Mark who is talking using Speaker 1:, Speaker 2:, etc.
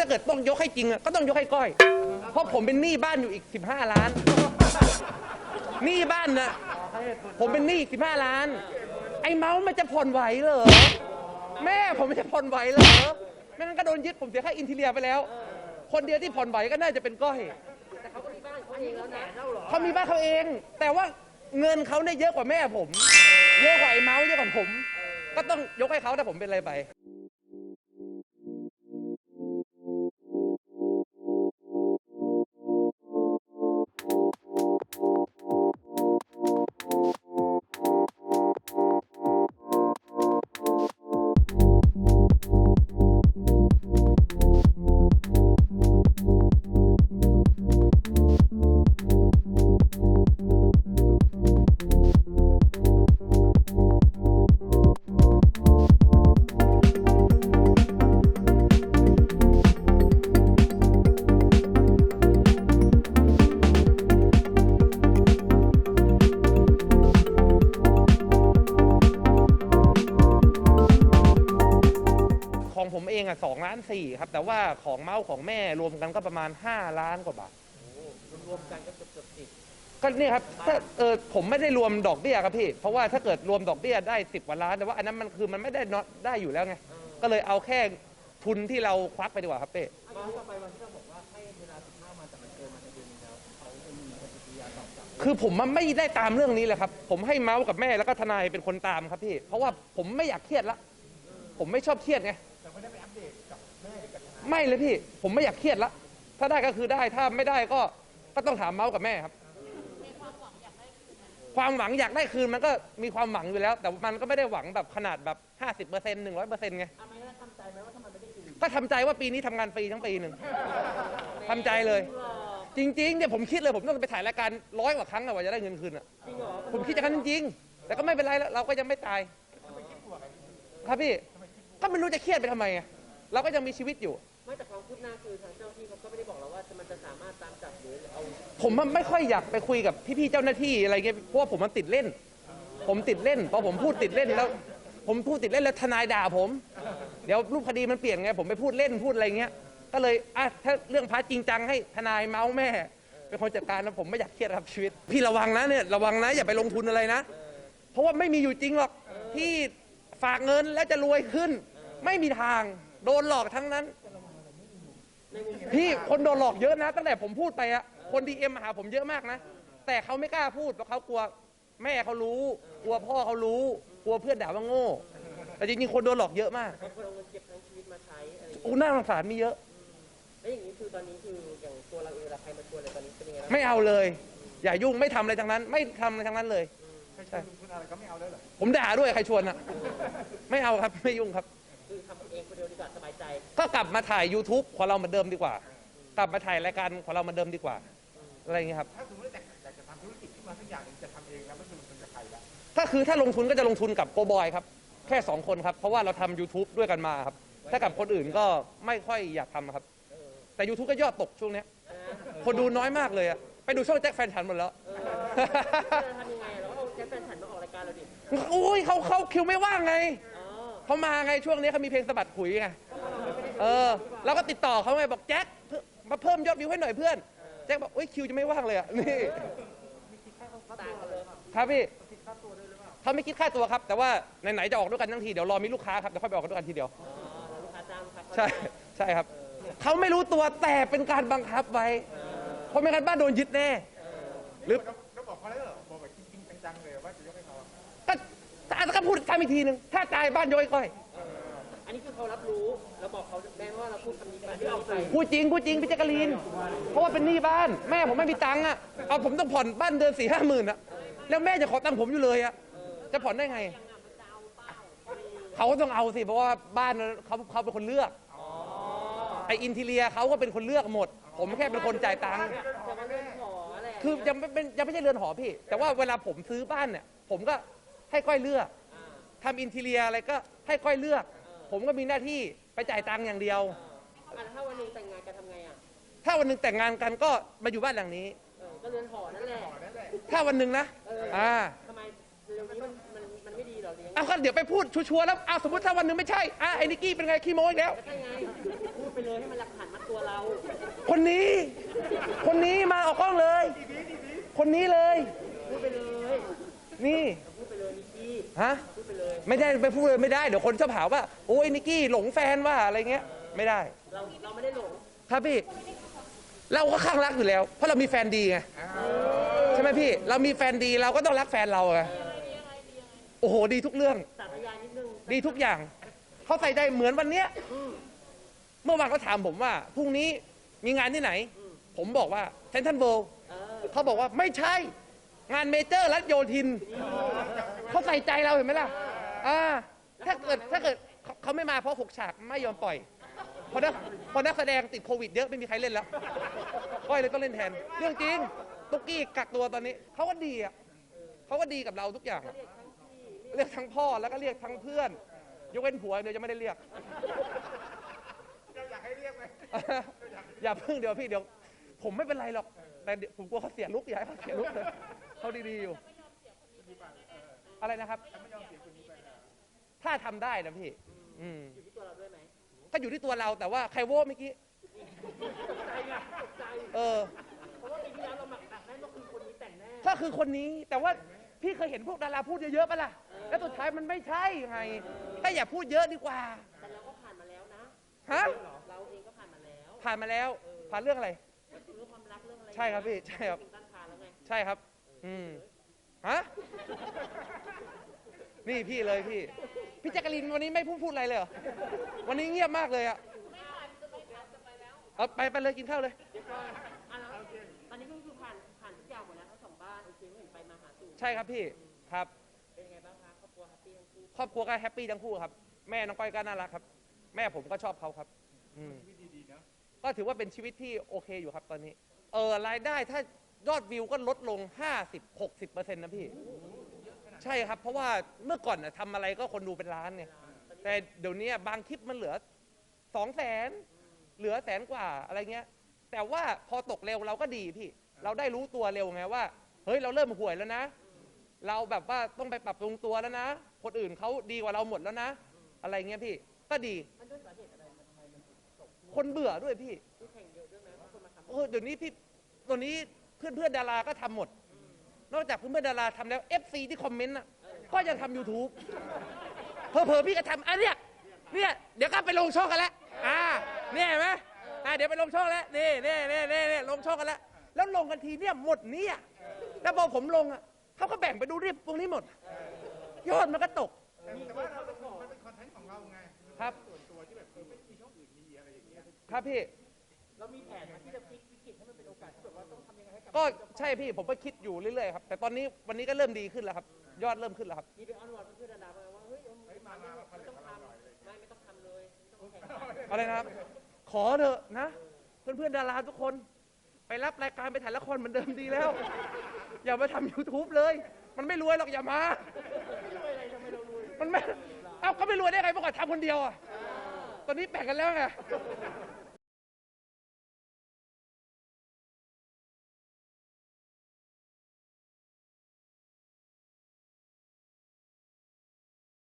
Speaker 1: ถ้าเกิดต้องยกให้จริงอะก็ต้องยกให้ก้อย เพราะผมเป็นหนี้บ้านอยู่อีก 15 ล้าน หนี้บ้านนะผมเป็นหนี้อีก15 ล้าน ไอ้เมาส์มันจะผ่อนไหวเหรอ แม่ผมมันจะผ่อนไหวเหรอ ไม่งั้นก็โดนยึดผมเสียค่าอินทีเรียไปแล้ว คนเดียวที่ผ่อนไหวก็น่าจะเป็นก้อย
Speaker 2: แต่เขาก็มีบ้านเขาเองแล้วนะเล่าหรอ
Speaker 1: เขามีบ้านเขาเอง แต่ว่าเงินเขาเนี่ยเยอะกว่าแม่ผม เยอะกว่าไอ้เมาส์เยอะกว่าผม ก็ต้องยกให้เขาถ้าผมเป็นอะไรไป องผมเองอะสองล้านสี่ครับ แต่ว่าของเมาส์ของแม่รวมกันก็ประมาณ 5 ล้านกว่าบาท
Speaker 2: รวมๆกันก็เกือบเกือบสิบ
Speaker 1: ก็นี่ครับถ้าเออผมไม่ได้รวมดอกเบี้ยครับพี่ เพราะว่าถ้าเกิดรวมดอกเบี้ยได้สิบกว่าล้าน แต่ว่าอันนั้นมันคือมันไม่ได้นอได้อยู่แล้วไง ก็เลยเอาแค่ทุนที่เราควักไปดีกว่าครับเป้
Speaker 2: มาต่อไปวันที่เราบอกว่าให้เวลา15วันแต่มันเกินมาในเดือนนึงแล้วเขาไม่มีปฏิกิริยาตอบกลับ
Speaker 1: คือผมมันไม่ได้ตามเรื่องนี้เลยครับ ผมให้เมาส์กับแม่แล้วก็ทนายเป็นคนตามครับพี่ เพราะว่าผมไม่อยากเครียดละ ผมไม่ชอบเครียดไง
Speaker 2: ไม่เล
Speaker 1: ยพี่ ผมไม่อยากเครียดละ ถ้าได้ก็คือได้ ถ้าไม่ได้ก็ ก็ต้องถามเมาส์กับแม่ครับ ความหวังอยากได้คืนมันก็มีความหวังอยู่แล้ว แต่มันก็ไม่ได้หวังแบบขนาดแบบห้าสิบเปอร์เซ็นต์หนึ่งร้อยเปอร์เซ็นต์ไง
Speaker 2: ทำใจไหมว่าถ้ามันไม่ได้กิน
Speaker 1: ก็ทำใจว่าปีนี้ทำงานฟรีทั้งปีหนึ่งทำใจเลย จริงๆเนี่ยผมคิดเลยผมต้องไปถ่ายรายการร้อยกว่าครั้งอะกว่าจะได้เงินคืนอะผมคิดอย่างนั้นจริงๆแต่ก็ไม่เป็นไรแล้วเราก็ยังไม่ตาย ครับพี่ ก็ไม่รู้จะเครียดไปทำไมไงเราก็ยังมีชีวิตอยู่
Speaker 2: ไม่แต่ความคืบหน้าคือทางเจ้าที่เขาก็ไม่ได้บอกเราว่ามันจะสามารถตามจับหรือเอา
Speaker 1: ผมมันไม่ค่อยอยากไปคุยกับพี่ๆเจ้าหน้าที่อะไรเงี้ยเพราะว่าผมมันติดเล่น ผมติดเล่นพอผมพูดติดเล่นแล้ว ผมพูดติดเล่นแล้วทนายด่าผม เดี๋ยวรูปคดีมันเปลี่ยนไงผมไปพูดเล่นพูดอะไรเงี้ยก็เลยอะถ้าเรื่องพาร์ทจริงจังให้ทนายเมาส์แม่ เป็นคนจัดการนะผมไม่อยากเครียดครับชีวิต พี่ระวังนะเนี่ยระวังนะอย่าไปลงทุนอะไรนะ เพราะว่าไม่มีอยู่จริงหรอกที่ฝากเงินแล้วจะรวยขึ้น ไม่มีทางโดนหลอกทั้งนั้น พี่คนโดนหลอกเยอะนะ ตั้งแต่ผมพูดไปอะคนดีเอ็มมาหาผมเยอะมากนะ แต่เขาไม่กล้าพูดเพราะเขากลัวแม่เขารู้ กลัวพ่อเขารู้ กลัวเพื่อนด่าว่าโง่ แต่จริงๆคนโดนหลอกเยอะมาก
Speaker 2: บางคนเอาเงินเก็บทั้งชีวิตมาใช้อะไรอย่างเงี้ย
Speaker 1: อู้น่าสงสารมีเยอะ
Speaker 2: แล้วอย่างนี้คือตอนนี้คืออย่างตัวเราเองเวลาใครมาชวนอะไรตอนนี้เป็นยังไงบ้าง
Speaker 1: ไม่เอาเลย อย่ายุ่งไม่ทำอะไรทั้งนั้น ไม่ทำอะไรทั้งนั้นเลยใช่
Speaker 2: คุณอะไรก็ไม่เอาเลยเหรอ
Speaker 1: ผมด่าด้วยใครชวนอะไม่เอาครับไม่ยุ่งครับ
Speaker 2: คือ ทำเองคนเดียวดีกว่าสบายใจ
Speaker 1: ก็กลับมาถ่าย YouTube ของเราเหมือนเดิมดีกว่า กลับมาถ่ายรายการของเราเหมือนเดิมดีกว่า อะไรอย่างเงี้ยครับ
Speaker 3: ถ้าสมมติว่าอยากจะทำธุรกิจขึ้นมาสักอย่างหนึงจะทำเองแล้วไม่ลงทุนกับใครละ
Speaker 1: ถ้าคือถ้าลงทุนก็จะลงทุนกับโกบอยครับ แค่2คนครับ เพราะว่าเราทำ YouTube ด้วยกันมาครับ ถ้ากับคนอื่นก็ไม่ค่อยอยากทำครับ แต่ YouTube ก็ยอดตกช่วงเนี้ย คนดูน้อยมากเลยอะไปดูช่องแจ็คแฟนฉันหมดแล้ว
Speaker 2: จะทำยังไงเราก็เอาแจ็คแฟนฉันมาออกรายการเราดิ
Speaker 1: อุ้ยเขาเขาคิวไม่ว่างไง
Speaker 2: อ๋อ
Speaker 1: เขามาไงช่วงนี้เขามีเพลงสะบัดขุยไงเออเราก็ติดต่อเขาไงบอกแจ็คเพิ่มมาเพิ่มยอดวิวให้หน่อยเพื่อนแจ็คบอกอุ้ยคิวจะไม่ว่างเลยอะนี่
Speaker 2: ต่างกันเลย
Speaker 1: ครับพี่เขาไม่คิดค่าตัวครับ แต่ว่าไหนๆจะออกด้วยกันทั้งทีเดี๋ยวรอมีลูกค้าครับเดี๋ยวค่อยไปออกกันด้วยกันทีเดียว
Speaker 2: อ๋อลูกค้าจ้างลูกค้า
Speaker 1: ใช่ใช่ครับเขาไม่รู้ตัวแต่เป็นการบังคับไว้เพราะไม่งั้นบ้านโดนยึดแน่หรือ ถ้าก็พูดซ้ำอีกทีหนึ่งถ้าตายบ้านยกไอ้ก้อย
Speaker 2: อันนี้คือเขารับรู้แล้วบอกเขาแม่ว่าเราพูดคำนี้ไปที่เอาไป
Speaker 1: พูดจริงพูดจริงพี่แจ๊กกะลีน เพราะว่าเป็นหนี้บ้านแม่ผมไม่มีตังค์อะเอาผมต้องผ่อนบ้านเดือนสี่ห้าหมื่นอะแล้วแม่จะขอตังค์ผมอยู่เลยอะจะผ่อนได้ไง เขาก็ต้องเอาสิเพราะว่าบ้านเขาเขาเป็นคนเลือกไออินทีเลียเขาก็เป็นคนเลือกหมด ผมแค่เป็นคนจ่ายตังค์
Speaker 2: แต่ว่าเรื่องขอแหละ
Speaker 1: คือยังไม่เป็นยังไม่ใช่เรือนหอพี่ แต่ว่าเวลาผมซื้อบ้านเนี่ย ผมก็ ให้ก้อยเลือกทำอินทีเรียอะไรก็ให้ก้อยเลือก ผมก็มีหน้าที่ไปจ่ายตังค์อย่างเดียว
Speaker 2: อะแล้วถ้าวันหนึงแต่งงานกันทำไงอะ
Speaker 1: ถ้าวันหนึ่งแต่งงานกันก็มาอยู่บ้านหลังนี้
Speaker 2: เออก็เรือนหอนั่นแหละ
Speaker 1: ถ้าวันหนึ่งนะ
Speaker 2: เออ
Speaker 1: อ่า
Speaker 2: ทำไมเร็วนี้มันมันมันไม่ดีเหรอเลี้ยง
Speaker 1: เอาก็เดี๋ยวไปพูดชัวร์ๆแล้วเอาสมมติถ้าวันหนึ่งไม่ใช่อะไอ้นิกกี้เป็นไงขี้โม้อีกแล้ว
Speaker 2: ใช่ไงพูดไปเลยให้มันหลักฐานมัดตัวเรา
Speaker 1: คนนี้ คนนี้มาออกกล้องเลย คนนี้เลย
Speaker 2: พูดไปเลย
Speaker 1: นี่ ฮะ
Speaker 2: พูดไปเลย
Speaker 1: ไม่ได้ไปพูดเลยไม่ได้เดี๋ยวคนจะหาว่าโอ้ยนิกกี้หลงแฟนว่าอะไรเงี้ย ไม่ได้
Speaker 2: เราเราไม่ได้หลง
Speaker 1: ครับพี่ เราก็ข้างรักอยู่แล้ว เพราะเรามีแฟนดีไงใช่ไหมพี่ เรามีแฟนดีเราก็ต้องรักแฟนเราไงโอ้โหดีทุกเรื่อง
Speaker 2: สาธยายนิดนึง
Speaker 1: ดีทุกอย่าง เขาใส่ใจเหมือนวันเนี้ยเมื่อวานเขาถามผมว่าพรุ่งนี้มีงานที่ไหน ผมบอกว่าเซนทันเวิลด์
Speaker 2: เออ
Speaker 1: เขาบอกว่าไม่ใช่ งานเมเจอร์รัฐโยธิน เขาใส่ใจเราเห็นไหมล่ะอ่าถ้าเกิดถ้าเกิดเขาเขาไม่มาเพราะหกฉากไม่ยอมปล่อยเพราะนักเพราะนักแสดงติดโควิดเยอะไม่มีใครเล่นแล้วก้อยเลยต้องเล่นแทน เรื่องจริงตุ๊กกี้กักตัวตอนนี้เขาก็ดีอะเขาก็ดีกับเราทุกอย่างเรียกทั้งพ่อแล้วก็เรียกทั้งเพื่อนยกเว้นผัวเดี๋ยวจะไม่ได้เรียก
Speaker 3: อยากให้เรียกไหม
Speaker 1: อย่าเพึ่งเดี๋ยวพี่เดี๋ยว ผมไม่เป็นไรหรอก แต่เดี๋ยวผมกลัวเขาเสียลุกอย่าให้เขาเสียลุกเลยเขาดีๆอยู่ อะไรนะครับ ถ้าทำได้นะพี่ อืม
Speaker 2: อยู่ที่ตัวเราด้วยไหม
Speaker 1: ก็อยู่ที่ตัวเราแต่ว่าใครโว้เมื่อกี้
Speaker 2: ใจไงตกใจ
Speaker 1: เออ
Speaker 2: เพราะว่าปีที่แล้วเราหมักดักแน่นว่าคือคนนี้แต่งแน่
Speaker 1: ก็คือคนนี้แต่ว่าพี่เคยเห็นพวกดาราพูดเยอะๆปะล่ะ แล้วสุดท้ายมันไม่ใช่ไงก็อย่าพูดเยอะดีกว่า
Speaker 2: แต่เราก็ผ่านมาแล้วนะ
Speaker 1: ฮะ
Speaker 2: เราเองก็ผ่านมาแล้ว
Speaker 1: ผ่านมาแล้ว ผ่านเรื่องอะไร
Speaker 2: เรื่องความรักเรื่องอะไร
Speaker 1: ใช่ครับพี่ใช่ครับ
Speaker 2: ถึงตั้งครรภ์แล้วไง
Speaker 1: ใช่ครับ อืม ฮะ นี่พี่เลยพี่ พี่แจ๊กกะลินวันนี้ไม่พูดพูดอะไรเลยเหรอ วันนี้เงียบมากเลยอะเอาไปไปเลยกินข้าวเลย
Speaker 2: เดี๋ยวก่อนอะแล้วตอนนี้ก็คือผ่านผ่านทุกอย่างหมดแล้วทั้งสองบ้านโอเคไม่เห็นไปมาหาสู่
Speaker 1: ใช่ครับพี่ ครับ
Speaker 2: เป็นไงบ้างคะครอบครัวแฮปปี้ทั้งคู่
Speaker 1: ครอบครัวก็แฮปปี้ทั้งคู่ครับ แม่น้องก้อยก็น่ารักครับ แม่ผมก็ชอบเขาครับ อืมก็ถือว่าเป็นชีวิตที่โอเคอยู่ครับตอนนี้ เออรายได้ถ้า ยอดวิวก็ลดลง 50-60%นะพี่ ใช่ครับ เพราะว่าเมื่อก่อนน่ะทำอะไรก็คนดูเป็นล้านเนี่ย แต่เดี๋ยวนี้บางคลิปมันเหลือสองแสนเหลือแสนกว่าอะไรเงี้ย แต่ว่าพอตกเร็วเราก็ดีพี่ เราได้รู้ตัวเร็วไงว่า เฮ้ยเราเริ่มห่วยแล้วนะ เราแบบว่าต้องไปปรับปรุงตัวแล้วนะ คนอื่นเขาดีกว่าเราหมดแล้วนะ อะไรเงี้ยพี่ ก็ดี
Speaker 2: มันด้วยสาเหตุอะไรมันทำไมมันตก
Speaker 1: คนเบื่อด้วยพี่
Speaker 2: คู่แข่งเยอะด้วยไหมว่าคนมาทำ
Speaker 1: เออเดี๋ยวนี้พี่ตัวนี้ เพื่อนเพื่อนๆดาราก็ทำหมด นอกจากเพื่อนเพื่อนๆดาราทำแล้ว FC ที่คอมเมนต์อะก็ยังทำ YouTube เพอเพอๆพี่ก็ทำอันเนี้ยเนี่ยเดี๋ยวก็ไปลงช่องกันแล้วอ่าเนี่ยเห็นไหมอ่าเดี๋ยวไปลงช่องแล้วนี่นี่นี่นี่นี่ลงช่องกันแล้วแล้วลงกันทีเนี่ยหมดเนี่ยแล้วพอผมลงอะเขาก็แบ่งไปดูเรียบตรงนี้หมด ยอดมันก็ตก
Speaker 3: แต่ว่าเราเป็นมันเป็นคอนเทนต์ของเราไง
Speaker 1: ครับ
Speaker 3: ส่วนตัวที่แบบเออไม่มีช่องอื่นมีอะไรอย่างเงี้ย
Speaker 1: ครับพี่
Speaker 2: เรามีแผนที่จะพลิกวิ กฤตให้มันเป็นโอกาสที่แบบว่าต้องทำยังไงให้กับ
Speaker 1: ก็ใช่พี่ผมก็คิดอยู่เรื่อยๆครับแต่ตอนนี้วันนี้ก็เริ่มดีขึ้นแล้วครับ ยอดเริ่มขึ้นแล้วครับ
Speaker 2: มีไปอ้อนวอนเพื่อนๆดาราไปว่าเฮ้ยเอาไม่มาไม่ต้องทำไม่ไม่ต้องทำเลยไม่ต้องแข่ง
Speaker 1: อะไรนะครับ ขอเถอะนะ เพื่อนๆดาราทุกคน ไปรับรายการไปถ่ายละครเหมือนเดิมดีแล้ว อย่ามาทำ YouTube เลย มันไม่รวยหรอกอย่ามา มันไม่ เอ้าก็ไม่รวยได้ไงเมื่อก่อนทำคนเดียวอะ ตอนนี้แบ่งกันแล้วไง